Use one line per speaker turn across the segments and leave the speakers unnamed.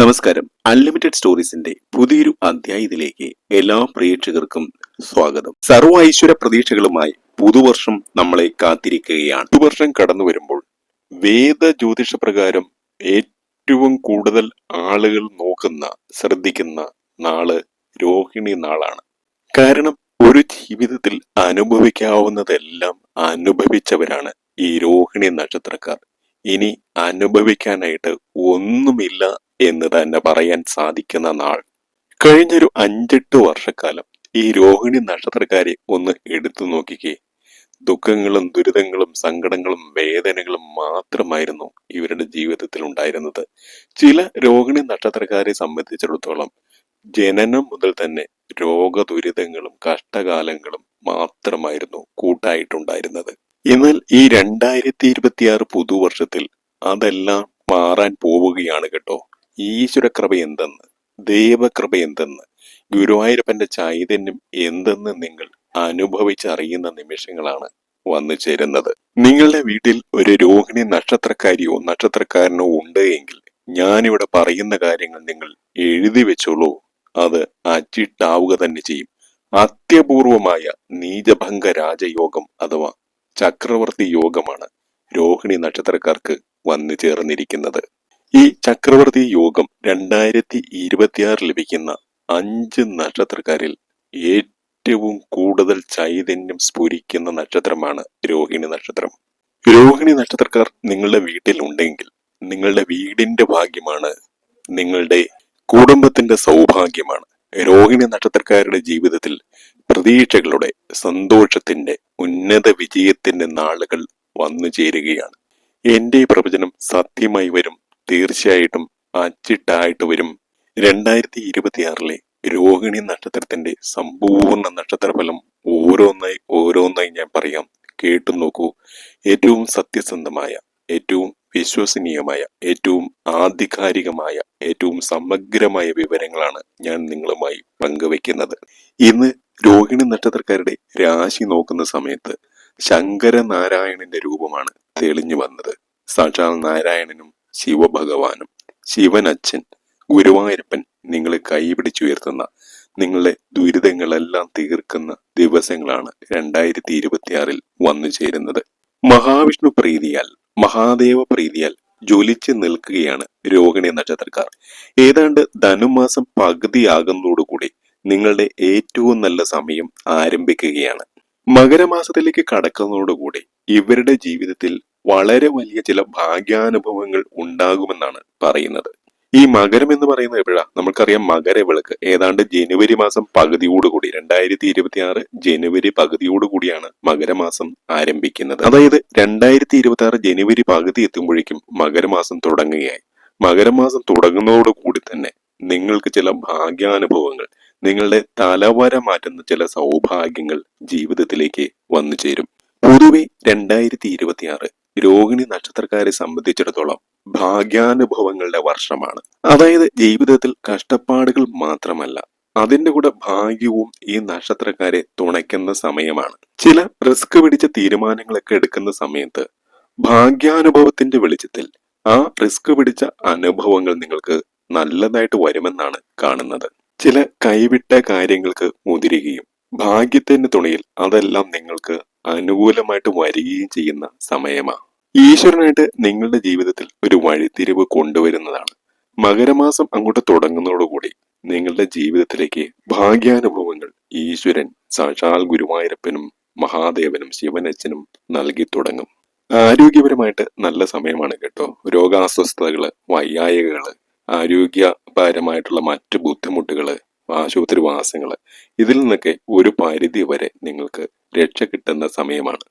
നമസ്കാരം. അൺലിമിറ്റഡ് സ്റ്റോറീസിന്റെ പുതിയൊരു അധ്യായത്തിലേക്ക് എല്ലാ പ്രേക്ഷകർക്കും സ്വാഗതം. സർവ ഐശ്വര്യ പ്രതീക്ഷകളുമായി പുതുവർഷം നമ്മളെ കാത്തിരിക്കുകയാണ്. പുതുവർഷം കടന്നു വരുമ്പോൾ വേദ ജ്യോതിഷ പ്രകാരം ഏറ്റവും കൂടുതൽ ആളുകൾ നോക്കുന്ന ശ്രദ്ധിക്കുന്ന നാൾ രോഹിണി നാളാണ്. കാരണം ഒരു ജീവിതത്തിൽ അനുഭവിക്കാവുന്നതെല്ലാം അനുഭവിച്ചവരാണ് ഈ രോഹിണി നക്ഷത്രക്കാർ. ഇനി അനുഭവിക്കാനായിട്ട് ഒന്നുമില്ല എന്ന് തന്നെ പറയാൻ സാധിക്കുന്ന നാൾ. കഴിഞ്ഞൊരു അഞ്ചെട്ട് വർഷക്കാലം ഈ രോഹിണി നക്ഷത്രക്കാരെ ഒന്ന് എടുത്തു നോക്കിക്കേ. ദുഃഖങ്ങളും ദുരിതങ്ങളും സങ്കടങ്ങളും വേദനകളും മാത്രമായിരുന്നു ഇവരുടെ ജീവിതത്തിൽ ഉണ്ടായിരുന്നത്. ചില രോഹിണി നക്ഷത്രക്കാരെ സംബന്ധിച്ചിടത്തോളം ജനനം മുതൽ തന്നെ രോഗദുരിതങ്ങളും കഷ്ടകാലങ്ങളും മാത്രമായിരുന്നു കൂട്ടായിട്ടുണ്ടായിരുന്നത്. എന്നാൽ ഈ രണ്ടായിരത്തി ഇരുപത്തിയാറ് പുതുവർഷത്തിൽ അതെല്ലാം മാറാൻ പോവുകയാണ് കേട്ടോ. ഈശ്വരകൃപ എന്തെന്ന് ദൈവകൃപ എന്തെന്ന് ഗുരുവായൂരപ്പന്റെ ചൈതന്യം എന്തെന്ന് നിങ്ങൾ അനുഭവിച്ചറിയുന്ന നിമിഷങ്ങളാണ് വന്നു ചേരുന്നത്. നിങ്ങളുടെ വീട്ടിൽ ഒരു രോഹിണി നക്ഷത്രക്കാരിയോ നക്ഷത്രക്കാരനോ ഉണ്ട് എങ്കിൽ ഞാനിവിടെ പറയുന്ന കാര്യങ്ങൾ നിങ്ങൾ എഴുതി വെച്ചോളൂ. അത് അച്ചിട്ടാവുക തന്നെ ചെയ്യും. അത്യപൂർവമായ നീചഭംഗ രാജയോഗം അഥവാ ചക്രവർത്തി യോഗമാണ് രോഹിണി നക്ഷത്രക്കാർക്ക് വന്നു ചേർന്നിരിക്കുന്നത്. ഈ ചക്രവർത്തി യോഗം രണ്ടായിരത്തി ഇരുപത്തിയാറ് ലഭിക്കുന്ന അഞ്ച് നക്ഷത്രക്കാരിൽ ഏറ്റവും കൂടുതൽ ചൈതന്യം സ്ഫുരിക്കുന്ന നക്ഷത്രമാണ് രോഹിണി നക്ഷത്രം. രോഹിണി നക്ഷത്രക്കാർ നിങ്ങളുടെ വീട്ടിൽ ഉണ്ടെങ്കിൽ നിങ്ങളുടെ വീടിന്റെ ഭാഗ്യമാണ് നിങ്ങളുടെ കുടുംബത്തിന്റെ സൗഭാഗ്യമാണ്. രോഹിണി നക്ഷത്രക്കാരുടെ ജീവിതത്തിൽ പ്രതീക്ഷകളുടെ സന്തോഷത്തിന്റെ ഉന്നത വിജയത്തിന്റെ നാളുകൾ വന്നു ചേരുകയാണ്. എന്റെ പ്രവചനം സത്യമായി വരും. തീർച്ചയായിട്ടും അച്ചിട്ടായിട്ട് വരും. രണ്ടായിരത്തി ഇരുപത്തിയാറിലെ രോഹിണി നക്ഷത്രത്തിന്റെ സമ്പൂർണ നക്ഷത്രഫലം ഓരോന്നായി ഓരോന്നായി ഞാൻ പറയാം. കേട്ടു നോക്കൂ. ഏറ്റവും സത്യസന്ധമായ ഏറ്റവും വിശ്വസനീയമായ ഏറ്റവും ആധികാരികമായ ഏറ്റവും സമഗ്രമായ വിവരങ്ങളാണ് ഞാൻ നിങ്ങളുമായി പങ്കുവെക്കുന്നത് ഇന്ന് രോഹിണി നക്ഷത്രക്കാരുടെ രാശി നോക്കുന്ന സമയത്ത് ശങ്കരനാരായണന്റെ രൂപമാണ് തെളിഞ്ഞു വന്നത്. സാക്ഷാൽ നാരായണനും ശിവഭഗവാനും ശിവനച്ഛൻ ഗുരുവായൂരപ്പൻ നിങ്ങളെ കൈപിടിച്ചുയർത്തുന്ന നിങ്ങളുടെ ദുരിതങ്ങളെല്ലാം തീർക്കുന്ന ദിവസങ്ങളാണ് രണ്ടായിരത്തി ഇരുപത്തിയാറിൽ വന്നു ചേരുന്നത്. മഹാവിഷ്ണു പ്രീതിയാൽ മഹാദേവ പ്രീതിയാൽ ജ്വലിച്ച് നിൽക്കുകയാണ് രോഹിണി നക്ഷത്രക്കാർ. ഏതാണ്ട് ധനുമാസം പകുതിയാകുന്നതോടുകൂടി നിങ്ങളുടെ ഏറ്റവും നല്ല സമയം ആരംഭിക്കുകയാണ്. മകരമാസത്തിലേക്ക് കടക്കുന്നതോടുകൂടി ഇവരുടെ ജീവിതത്തിൽ വളരെ വലിയ ചില ഭാഗ്യാനുഭവങ്ങൾ ഉണ്ടാകുമെന്നാണ് പറയുന്നത്. ഈ മകരം എന്ന് പറയുന്നത് എപ്പോഴാണ് നമുക്കറിയാം മകരവിളക്ക് ഏതാണ്ട് ജനുവരി മാസം പകുതിയോടുകൂടി രണ്ടായിരത്തി ഇരുപത്തി ആറ് ജനുവരി പകുതിയോടുകൂടിയാണ് മകരമാസം ആരംഭിക്കുന്നത്. അതായത് രണ്ടായിരത്തി ഇരുപത്തി ആറ് ജനുവരി പകുതി എത്തുമ്പോഴേക്കും മകരമാസം തുടങ്ങുകയായി. മകരമാസം തുടങ്ങുന്നതോടുകൂടി തന്നെ നിങ്ങൾക്ക് ചില ഭാഗ്യാനുഭവങ്ങൾ നിങ്ങളുടെ തലവര മാറ്റുന്ന ചില സൗഭാഗ്യങ്ങൾ ജീവിതത്തിലേക്ക് വന്നു ചേരും. പൊതുവെ രണ്ടായിരത്തി ഇരുപത്തിയാറ് രോഹിണി നക്ഷത്രക്കാരെ സംബന്ധിച്ചിടത്തോളം ഭാഗ്യാനുഭവങ്ങളുടെ വർഷമാണ്. അതായത് ജീവിതത്തിൽ കഷ്ടപ്പാടുകൾ മാത്രമല്ല അതിന്റെ കൂടെ ഭാഗ്യവും ഈ നക്ഷത്രക്കാരെ തുണയ്ക്കുന്ന സമയമാണ്. ചില റിസ്ക് പിടിച്ച തീരുമാനങ്ങളൊക്കെ എടുക്കുന്ന സമയത്ത് ഭാഗ്യാനുഭവത്തിന്റെ വെളിച്ചത്തിൽ ആ റിസ്ക് പിടിച്ച അനുഭവങ്ങൾ നിങ്ങൾക്ക് നല്ലതായിട്ട് വരുമെന്നാണ് കാണുന്നത്. ചില കൈവിട്ട കാര്യങ്ങൾക്ക് മുതിരുകയും ഭാഗ്യത്തിന്റെ തുണയിൽ അതെല്ലാം നിങ്ങൾക്ക് അനുകൂലമായിട്ട് വരികയും ചെയ്യുന്ന സമയമാണ് ഈശ്വരനായിട്ട് നിങ്ങളുടെ ജീവിതത്തിൽ ഒരു വഴിത്തിരിവ് കൊണ്ടുവരുന്നതാണ്. മകരമാസം അങ്ങോട്ട് തുടങ്ങുന്നതോടുകൂടി നിങ്ങളുടെ ജീവിതത്തിലേക്ക് ഭാഗ്യാനുഭവങ്ങൾ ഈശ്വരൻ സാക്ഷാൽ ഗുരുവായൂരപ്പനും മഹാദേവനും ശിവനച്ഛനും നൽകി തുടങ്ങും. ആരോഗ്യപരമായിട്ട് നല്ല സമയമാണ് കേട്ടോ. രോഗാസ്വസ്ഥതകൾ വയ്യായകൾ ആരോഗ്യപരമായിട്ടുള്ള മറ്റു ബുദ്ധിമുട്ടുകൾ ആശുപത്രി വാസങ്ങൾ ഇതിൽ നിന്നൊക്കെ ഒരു പരിധി വരെ നിങ്ങൾക്ക് രക്ഷ കിട്ടുന്ന സമയമാണ്.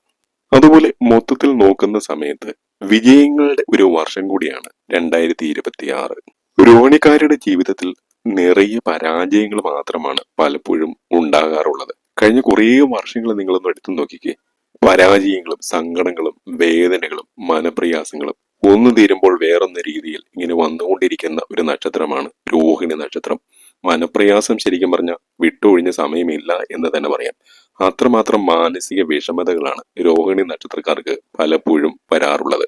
അതുപോലെ മൊത്തത്തിൽ നോക്കുന്ന സമയത്ത് വിജയങ്ങളുടെ ഒരു വർഷം കൂടിയാണ് രണ്ടായിരത്തി ഇരുപത്തി ആറ് രോഹിണിക്കാരുടെ ജീവിതത്തിൽ നിറയെ പരാജയങ്ങൾ മാത്രമാണ് പലപ്പോഴും ഉണ്ടാകാറുള്ളത്. കഴിഞ്ഞ കുറേ വർഷങ്ങൾ നിങ്ങളൊന്ന് എടുത്തു നോക്കിക്കേ. പരാജയങ്ങളും സങ്കടങ്ങളും വേദനകളും മനപ്രയാസങ്ങളും ഒന്നു തീരുമ്പോൾ വേറൊന്ന രീതിയിൽ ഇങ്ങനെ വന്നുകൊണ്ടിരിക്കുന്ന ഒരു നക്ഷത്രമാണ് രോഹിണി നക്ഷത്രം. മനപ്രയാസം ശരിക്കും പറഞ്ഞ വിട്ടൊഴിഞ്ഞ സമയമില്ല എന്ന് തന്നെ പറയാം. അത്രമാത്രം മാനസിക വിഷമതകളാണ് രോഹിണി നക്ഷത്രക്കാർക്ക് പലപ്പോഴും വരാറുള്ളത്.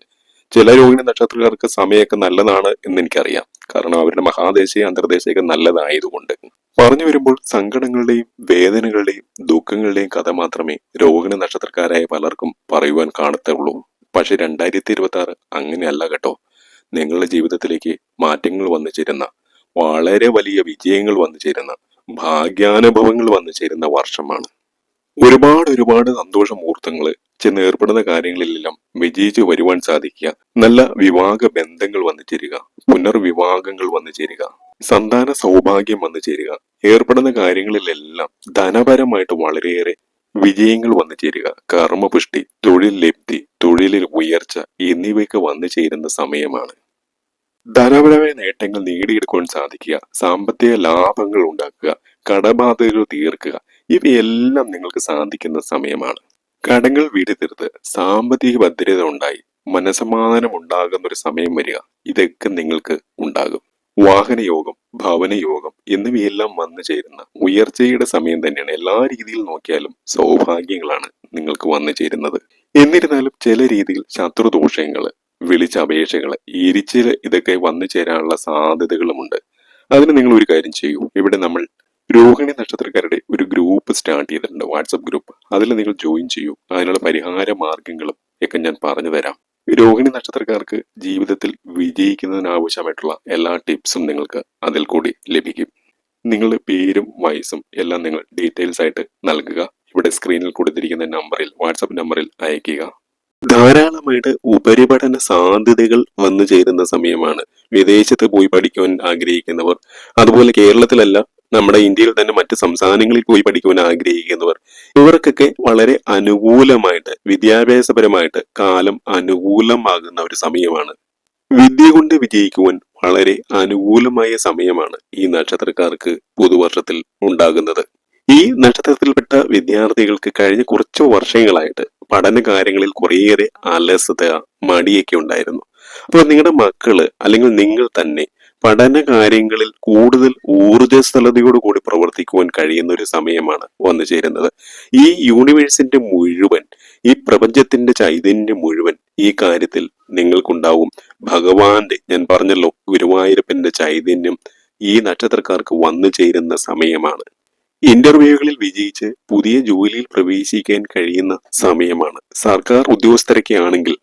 ചില രോഹിണി നക്ഷത്രക്കാർക്ക് സമയമൊക്കെ നല്ലതാണ് എന്ന് എനിക്കറിയാം. കാരണം അവരുടെ മഹാദേശീയ അന്തർദേശയൊക്കെ നല്ലതായതുകൊണ്ട്. പറഞ്ഞു വരുമ്പോൾ സങ്കടങ്ങളുടെയും വേദനകളുടെയും ദുഃഖങ്ങളുടെയും കഥ മാത്രമേ രോഹിണി നക്ഷത്രക്കാരായ പലർക്കും പറയുവാൻ കാണത്തുള്ളൂ. പക്ഷെ രണ്ടായിരത്തി ഇരുപത്തി ആറ് അങ്ങനെയല്ല കേട്ടോ. നിങ്ങളുടെ ജീവിതത്തിലേക്ക് മാറ്റങ്ങൾ വന്നു ചേരുന്ന വളരെ വലിയ വിജയങ്ങൾ വന്നു ചേരുന്ന ഭാഗ്യാനുഭവങ്ങൾ വന്നു ചേരുന്ന വർഷമാണ്. ഒരുപാട് ഒരുപാട് സന്തോഷ മുഹൂർത്തങ്ങൾ ചെന്ന് ഏർപ്പെടുന്ന കാര്യങ്ങളിലെല്ലാം വിജയിച്ചു വരുവാൻ സാധിക്കുക. നല്ല വിവാഹ ബന്ധങ്ങൾ വന്നു ചേരുക പുനർവിവാഹങ്ങൾ വന്നു ചേരുക സന്താന സൗഭാഗ്യം വന്നു ചേരുക ഏർപ്പെടുന്ന കാര്യങ്ങളിലെല്ലാം ധനപരമായിട്ട് വളരെയേറെ വിജയങ്ങൾ വന്നു ചേരുക. കർമ്മപുഷ്ടി തൊഴിൽ ലബ്ധി തൊഴിലിൽ ഉയർച്ച എന്നിവയൊക്കെ വന്നു ചേരുന്ന സമയമാണ്. ധനപരമായ നേട്ടങ്ങൾ നേടിയെടുക്കുവാൻ സാധിക്കുക. സാമ്പത്തിക ലാഭങ്ങൾ ഉണ്ടാക്കുക. കടബാധകൾ തീർക്കുക. ഇവയെല്ലാം നിങ്ങൾക്ക് സാധിക്കുന്ന സമയമാണ്. കടങ്ങൾ വീട് തീർത്ത് സാമ്പത്തിക ഭദ്രത ഉണ്ടായി. മനസമാധാനം ഉണ്ടാകുന്ന ഒരു സമയം വരിക. ഇതൊക്കെ നിങ്ങൾക്ക് ഉണ്ടാകും. വാഹനയോഗം ഭവനയോഗം എന്നിവയെല്ലാം വന്നു ചേരുന്ന ഉയർച്ചയുടെ സമയം തന്നെയാണ് എല്ലാ രീതിയിൽ നോക്കിയാലും സൗഭാഗ്യങ്ങളാണ് നിങ്ങൾക്ക് വന്നു ചേരുന്നത്. എന്നിരുന്നാലും ചില രീതിയിൽ ശത്രുദോഷങ്ങൾ വിളിച്ചപേക്ഷകൾ ഇരിച്ചിൽ ഇതൊക്കെ വന്നു ചേരാനുള്ള സാധ്യതകളുമുണ്ട്. അതിന് നിങ്ങൾ ഒരു കാര്യം ചെയ്യൂ. ഇവിടെ നമ്മൾ രോഹിണി നക്ഷത്രക്കാരുടെ ഒരു ഗ്രൂപ്പ് സ്റ്റാർട്ട് ചെയ്തിട്ടുണ്ട് വാട്സപ്പ് ഗ്രൂപ്പ്. അതിൽ നിങ്ങൾ ജോയിൻ ചെയ്യൂ. അതിനുള്ള പരിഹാര മാർഗങ്ങളും ഒക്കെ ഞാൻ പറഞ്ഞു തരാം. രോഹിണി നക്ഷത്രക്കാർക്ക് ജീവിതത്തിൽ വിജയിക്കുന്നതിന് ആവശ്യമായിട്ടുള്ള എല്ലാ ടിപ്സും നിങ്ങൾക്ക് അതിൽ കൂടി ലഭിക്കും. നിങ്ങളുടെ പേരും വയസ്സും എല്ലാം നിങ്ങൾ ഡീറ്റെയിൽസ് ആയിട്ട് നൽകുക. ഇവിടെ സ്ക്രീനിൽ കൊടുത്തിരിക്കുന്ന നമ്പറിൽ വാട്സപ്പ് നമ്പറിൽ അയയ്ക്കുക. ധാരാളമായിട്ട് ഉപരിപഠന സാധ്യതകൾ വന്നു ചേരുന്ന സമയമാണ്. വിദേശത്ത് പോയി പഠിക്കുവാൻ ആഗ്രഹിക്കുന്നവർ അതുപോലെ കേരളത്തിലല്ല നമ്മുടെ ഇന്ത്യയിൽ തന്നെ മറ്റ് സംസ്ഥാനങ്ങളിൽ പോയി പഠിക്കുവാൻ ആഗ്രഹിക്കുന്നവർ ഇവർക്കൊക്കെ വളരെ അനുകൂലമായിട്ട് വിദ്യാഭ്യാസപരമായിട്ട് കാലം അനുകൂലമാകുന്ന ഒരു സമയമാണ്. വിദ്യ കൊണ്ട് വിജയിക്കുവാൻ വളരെ അനുകൂലമായ സമയമാണ് ഈ നക്ഷത്രക്കാർക്ക് പുതുവർഷത്തിൽ ഉണ്ടാകുന്നത്. ഈ നക്ഷത്രത്തിൽപ്പെട്ട വിദ്യാർത്ഥികൾക്ക് കഴിഞ്ഞ കുറച്ച് വർഷങ്ങളായിട്ട് പഠന കാര്യങ്ങളിൽ കുറേയേറെ അലസത മടിയൊക്കെ ഉണ്ടായിരുന്നു. അപ്പോൾ നിങ്ങളുടെ മക്കൾ അല്ലെങ്കിൽ നിങ്ങൾ തന്നെ പഠന കാര്യങ്ങളിൽ കൂടുതൽ ഊർജസ്വലതയോട് കൂടി പ്രവർത്തിക്കുവാൻ കഴിയുന്ന ഒരു സമയമാണ് വന്നു ചേരുന്നത്. ഈ യൂണിവേഴ്സിന്റെ മുഴുവൻ ഈ പ്രപഞ്ചത്തിന്റെ ചൈതന്യം മുഴുവൻ ഈ കാര്യത്തിൽ നിങ്ങൾക്കുണ്ടാവും. ഭഗവാന്റെ ഞാൻ പറഞ്ഞല്ലോ ഗുരുവായൂരപ്പന്റെ ചൈതന്യം ഈ നക്ഷത്രക്കാർക്ക് വന്നു ചേരുന്ന സമയമാണ്. ഇന്റർവ്യൂകളിൽ വിജയിച്ച് പുതിയ ജോലിയിൽ പ്രവേശിക്കാൻ കഴിയുന്ന സമയമാണ്. സർക്കാർ ഉദ്യോഗസ്ഥരൊക്കെ ആണെങ്കിൽ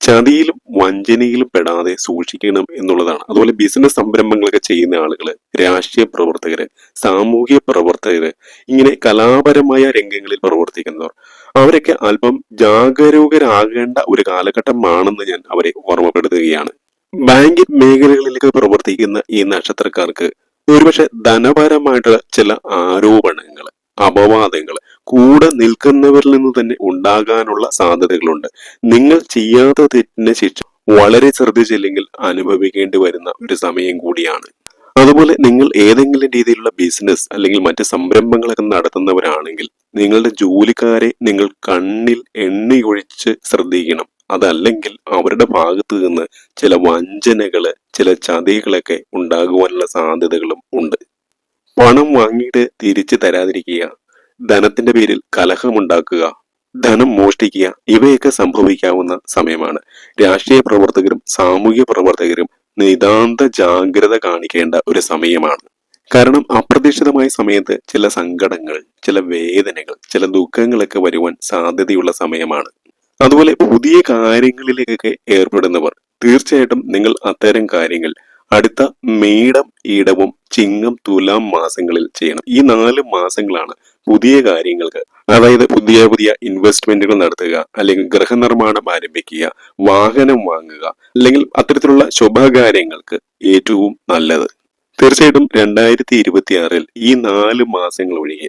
ചതിയിലും വഞ്ചനയിലും പെടാതെ സൂക്ഷിക്കണം എന്നുള്ളതാണ്. അതുപോലെ ബിസിനസ് സംരംഭങ്ങളൊക്കെ ചെയ്യുന്ന ആളുകൾ രാഷ്ട്രീയ പ്രവർത്തകര് സാമൂഹ്യ പ്രവർത്തകര് ഇങ്ങനെ കലാപരമായ രംഗങ്ങളിൽ പ്രവർത്തിക്കുന്നവർ അവരൊക്കെ അല്പം ജാഗരൂകരാകേണ്ട ഒരു കാലഘട്ടമാണെന്ന് ഞാൻ അവരെ ഓർമ്മപ്പെടുത്തുകയാണ്. ബാങ്കിംഗ് മേഖലകളിലേക്ക് പ്രവർത്തിക്കുന്ന ഈ നക്ഷത്രക്കാർക്ക് ഒരുപക്ഷെ ധനപരമായിട്ടുള്ള ചില ആരോപണങ്ങൾ അപവാദങ്ങൾ കൂടെ നിൽക്കുന്നവരിൽ നിന്ന് തന്നെ ഉണ്ടാകാനുള്ള സാധ്യതകളുണ്ട്. നിങ്ങൾ ചെയ്യാത്ത തെറ്റിന് ശിക്ഷ വളരെ ശ്രദ്ധിച്ചില്ലെങ്കിൽ അനുഭവിക്കേണ്ടി വരുന്ന ഒരു സമയം കൂടിയാണ്. അതുപോലെ നിങ്ങൾ ഏതെങ്കിലും രീതിയിലുള്ള ബിസിനസ് അല്ലെങ്കിൽ മറ്റ് സംരംഭങ്ങളൊക്കെ നടത്തുന്നവരാണെങ്കിൽ നിങ്ങളുടെ ജോലിക്കാരെ നിങ്ങൾ കണ്ണിൽ എണ്ണയൊഴിച്ച് ശ്രദ്ധിക്കണം. അതല്ലെങ്കിൽ അവരുടെ ഭാഗത്ത് നിന്ന് ചില വഞ്ചനകൾ ചില ചതികളൊക്കെ ഉണ്ടാകുവാനുള്ള സാധ്യതകളും ഉണ്ട്. പണം വാങ്ങിയിട്ട് തിരിച്ചു തരാതിരിക്കുക ധനത്തിന്റെ പേരിൽ കലഹമുണ്ടാക്കുക ധനം മോഷ്ടിക്കുക ഇവയൊക്കെ സംഭവിക്കാവുന്ന സമയമാണ്. രാഷ്ട്രീയ പ്രവർത്തകരും സാമൂഹ്യ പ്രവർത്തകരും നിതാന്ത ജാഗ്രത കാണിക്കേണ്ട ഒരു സമയമാണ്. കാരണം അപ്രതീക്ഷിതമായ സമയത്ത് ചില സങ്കടങ്ങൾ ചില വേദനകൾ ചില ദുഃഖങ്ങളൊക്കെ വരുവാൻ സാധ്യതയുള്ള സമയമാണ്. അതുപോലെ പുതിയ കാര്യങ്ങളിലേക്കൊക്കെ ഏർപ്പെടുന്നവർ തീർച്ചയായിട്ടും നിങ്ങൾ അത്തരം കാര്യങ്ങൾ അടുത്ത മേടം ഈടവും ചിങ്ങം തുലാം മാസങ്ങളിൽ ചെയ്യണം. ഈ നാല് മാസങ്ങളാണ് പുതിയ കാര്യങ്ങൾക്ക് അതായത് പുതിയ പുതിയ ഇൻവെസ്റ്റ്മെന്റുകൾ നടത്തുക അല്ലെങ്കിൽ ഗൃഹനിർമ്മാണം ആരംഭിക്കുക വാഹനം വാങ്ങുക അല്ലെങ്കിൽ അത്തരത്തിലുള്ള ശുഭകാര്യങ്ങൾക്ക് ഏറ്റവും നല്ലത്. തീർച്ചയായിട്ടും രണ്ടായിരത്തി ഇരുപത്തി ആറിൽ ഈ നാല് മാസങ്ങൾ ഒഴികെ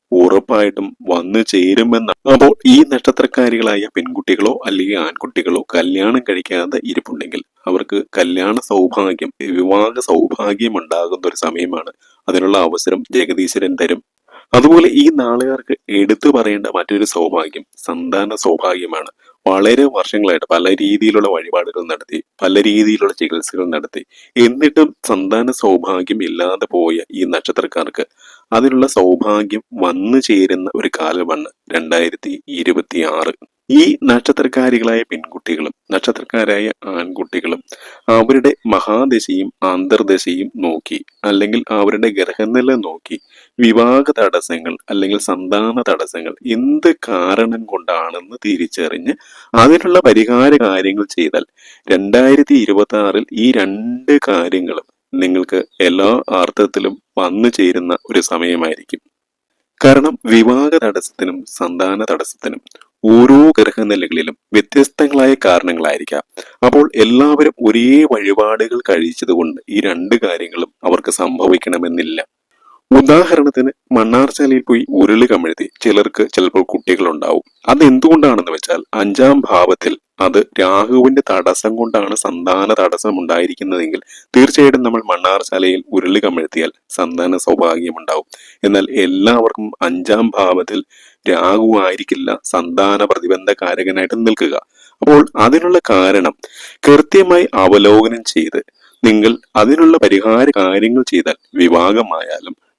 ഉറപ്പായിട്ടും വന്നു ചേരുമെന്നാണ്. അപ്പോൾ ഈ നക്ഷത്രക്കാരികളായ പെൺകുട്ടികളോ അല്ലെങ്കിൽ ആൺകുട്ടികളോ കല്യാണം കഴിക്കാതെ ഇരിപ്പുണ്ടെങ്കിൽ അവർക്ക് കല്യാണ സൗഭാഗ്യം വിവാഹ സൗഭാഗ്യം ഉണ്ടാകുന്ന ഒരു സമയമാണ് അതിനുള്ള അവസരം ജഗദീശ്വരൻ തരും. അതുപോലെ ഈ നാളുകാർക്ക് എടുത്തു പറയേണ്ട മറ്റൊരു സൗഭാഗ്യം സന്താന സൗഭാഗ്യമാണ്. വളരെ വർഷങ്ങളായിട്ട് പല രീതിയിലുള്ള വഴിപാടുകൾ നടത്തി പല രീതിയിലുള്ള ചികിത്സകൾ നടത്തി. എന്നിട്ടും സന്താന സൗഭാഗ്യം ഇല്ലാതെ പോയ ഈ നക്ഷത്രക്കാർക്ക് അതിനുള്ള സൗഭാഗ്യം വന്നു ചേരുന്ന ഒരു കാലമാണ് രണ്ടായിരത്തി ഇരുപത്തി ആറ് ഈ നക്ഷത്രക്കാരികളായ പെൺകുട്ടികളും നക്ഷത്രക്കാരായ ആൺകുട്ടികളും അവരുടെ മഹാദശയും അന്തർദശയും നോക്കി അല്ലെങ്കിൽ അവരുടെ ഗ്രഹനില നോക്കി വിവാഹ തടസ്സങ്ങൾ അല്ലെങ്കിൽ സന്താന തടസ്സങ്ങൾ എന്ത് കാരണം കൊണ്ടാണെന്ന് തിരിച്ചറിഞ്ഞ് അതിനുള്ള പരിഹാര കാര്യങ്ങൾ ചെയ്താൽ രണ്ടായിരത്തി ഇരുപത്തി ആറിൽ ഈ രണ്ട് കാര്യങ്ങളും നിങ്ങൾക്ക് എല്ലാ അർത്ഥത്തിലും വന്നു ചേരുന്ന ഒരു സമയമായിരിക്കും. കാരണം വിവാഹ തടസ്സത്തിനും സന്താന തടസ്സത്തിനും ഓരോ ഗ്രഹനിലകളിലും വ്യത്യസ്തങ്ങളായ കാരണങ്ങളായിരിക്കാം. അപ്പോൾ എല്ലാവരും ഒരേ വഴിപാടുകൾ കഴിച്ചതുകൊണ്ട് ഈ രണ്ട് കാര്യങ്ങളും അവർക്ക് സംഭവിക്കണമെന്നില്ല. ഉദാഹരണത്തിന് മണ്ണാർശാലയിൽ പോയി ഉരുളി കമിഴ്ത്തി ചിലർക്ക് ചിലപ്പോൾ കുട്ടികളുണ്ടാവും. അത് എന്തുകൊണ്ടാണെന്ന് വെച്ചാൽ അഞ്ചാം ഭാവത്തിൽ അത് രാഹുവിന്റെ തടസ്സം കൊണ്ടാണ് സന്താന തടസ്സം ഉണ്ടായിരിക്കുന്നതെങ്കിൽ തീർച്ചയായിട്ടും നമ്മൾ മണ്ണാർശാലയിൽ ഉരുളി കമിഴ്ത്തിയാൽ സന്താന സൗഭാഗ്യം ഉണ്ടാവും. എന്നാൽ എല്ലാവർക്കും അഞ്ചാം ഭാവത്തിൽ രാഹു ആയിരിക്കില്ല സന്താന പ്രതിബന്ധകാരകനായിട്ട് നിൽക്കുക. അപ്പോൾ അതിനുള്ള കാരണം കൃത്യമായി അവലോകനം ചെയ്ത് നിങ്ങൾ അതിനുള്ള പരിഹാര കാര്യങ്ങൾ ചെയ്താൽ വിവാഹമായാലും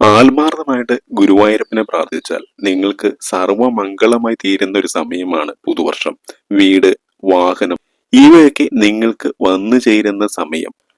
ആത്മാർത്ഥമായിട്ട് ഗുരുവായൂരപ്പനെ പ്രാർത്ഥിച്ചാൽ നിങ്ങൾക്ക് സർവമംഗളമായി തീരുന്ന ഒരു സമയമാണ് പുതുവർഷം. വീട് വാഹനം ഇവയൊക്കെ നിങ്ങൾക്ക് വന്നു ചേരുന്ന സമയം.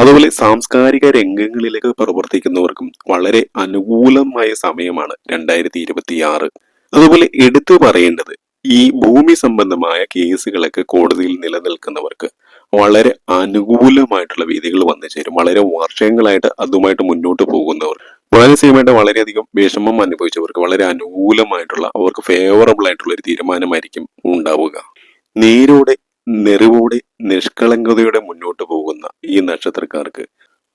അതുപോലെ സാംസ്കാരിക രംഗങ്ങളിലേക്ക് പ്രവർത്തിക്കുന്നവർക്കും വളരെ അനുകൂലമായ സമയമാണ് രണ്ടായിരത്തി ഇരുപത്തി ആറ് അതുപോലെ എടുത്തു പറയേണ്ടത് ഈ ഭൂമി സംബന്ധമായ കേസുകളൊക്കെ കോടതിയിൽ നിലനിൽക്കുന്നവർക്ക് വളരെ അനുകൂലമായിട്ടുള്ള വിധികൾ വന്നു ചേരും. വളരെ വർഷങ്ങളായിട്ട് അതുമായിട്ട് മുന്നോട്ട് പോകുന്നവർ മാനസികമായിട്ട് വളരെയധികം വിഷമം അനുഭവിച്ചവർക്ക് വളരെ അനുകൂലമായിട്ടുള്ള അവർക്ക് ഫേവറബിൾ ആയിട്ടുള്ള ഒരു തീരുമാനമായിരിക്കും ഉണ്ടാവുക. നേരോടെ നെറിവോടെ നിഷ്കളങ്കതയോടെ മുന്നോട്ട് പോകുന്ന ഈ നക്ഷത്രക്കാർക്ക്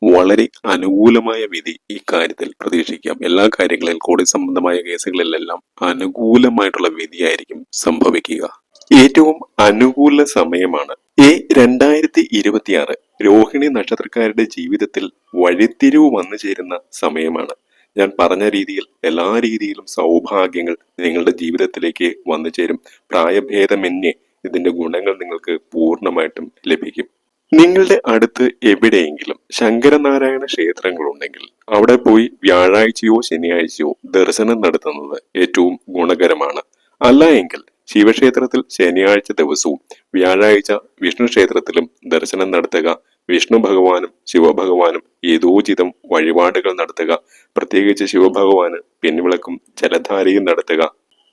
വളരെ അനുകൂലമായ വിധി ഈ കാര്യത്തിൽ പ്രതീക്ഷിക്കാം. എല്ലാ കാര്യങ്ങളിൽ കോടതി സംബന്ധമായ കേസുകളിലെല്ലാം അനുകൂലമായിട്ടുള്ള വിധിയായിരിക്കും സംഭവിക്കുക. ഏറ്റവും അനുകൂല സമയമാണ് ഈ രണ്ടായിരത്തി ഇരുപത്തിയാറ് രോഹിണി നക്ഷത്രക്കാരുടെ ജീവിതത്തിൽ വഴിത്തിരിവ് വന്നു ചേരുന്ന സമയമാണ്. ഞാൻ പറഞ്ഞ രീതിയിൽ എല്ലാ രീതിയിലും സൗഭാഗ്യങ്ങൾ നിങ്ങളുടെ ജീവിതത്തിലേക്ക് വന്നു ചേരും. പ്രായഭേദമന്യേ ഇതിന്റെ ഗുണങ്ങൾ നിങ്ങൾക്ക് പൂർണമായിട്ടും ലഭിക്കും. നിങ്ങളുടെ അടുത്ത് എവിടെയെങ്കിലും ശങ്കരനാരായണ ക്ഷേത്രങ്ങൾ ഉണ്ടെങ്കിൽ അവിടെ പോയി വ്യാഴാഴ്ചയോ ശനിയാഴ്ചയോ ദർശനം നടത്തുന്നത് ഏറ്റവും ഗുണകരമാണ്. അല്ല എങ്കിൽ ശിവക്ഷേത്രത്തിൽ ശനിയാഴ്ച ദിവസവും വ്യാഴാഴ്ച വിഷ്ണു ക്ഷേത്രത്തിലും ദർശനം നടത്തുക വിഷ്ണു ഭഗവാനും ശിവഭഗവാനും യഥോചിതം വഴിപാടുകൾ നടത്തുക പ്രത്യേകിച്ച് ശിവഭഗവാന് പിൻവിളക്കും ജലധാരയും നടത്തുക.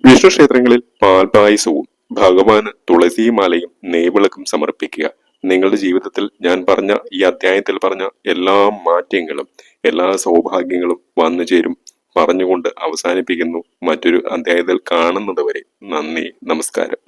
വിഷ്ണു ക്ഷേത്രങ്ങളിൽ പാൽപായസവും ഭഗവാന് തുളസിമാലയും നെയ്വിളക്കും സമർപ്പിക്കുക. നിങ്ങളുടെ ജീവിതത്തിൽ ഞാൻ പറഞ്ഞ ഈ അധ്യായത്തിൽ പറഞ്ഞ എല്ലാ മാറ്റങ്ങളും എല്ലാ സൗഭാഗ്യങ്ങളും വന്നു ചേരും. പറഞ്ഞുകൊണ്ട് അവസാനിപ്പിക്കുന്നു മറ്റൊരു അധ്യായത്തിൽ കാണുന്നത് വരെ നന്ദി നമസ്കാരം.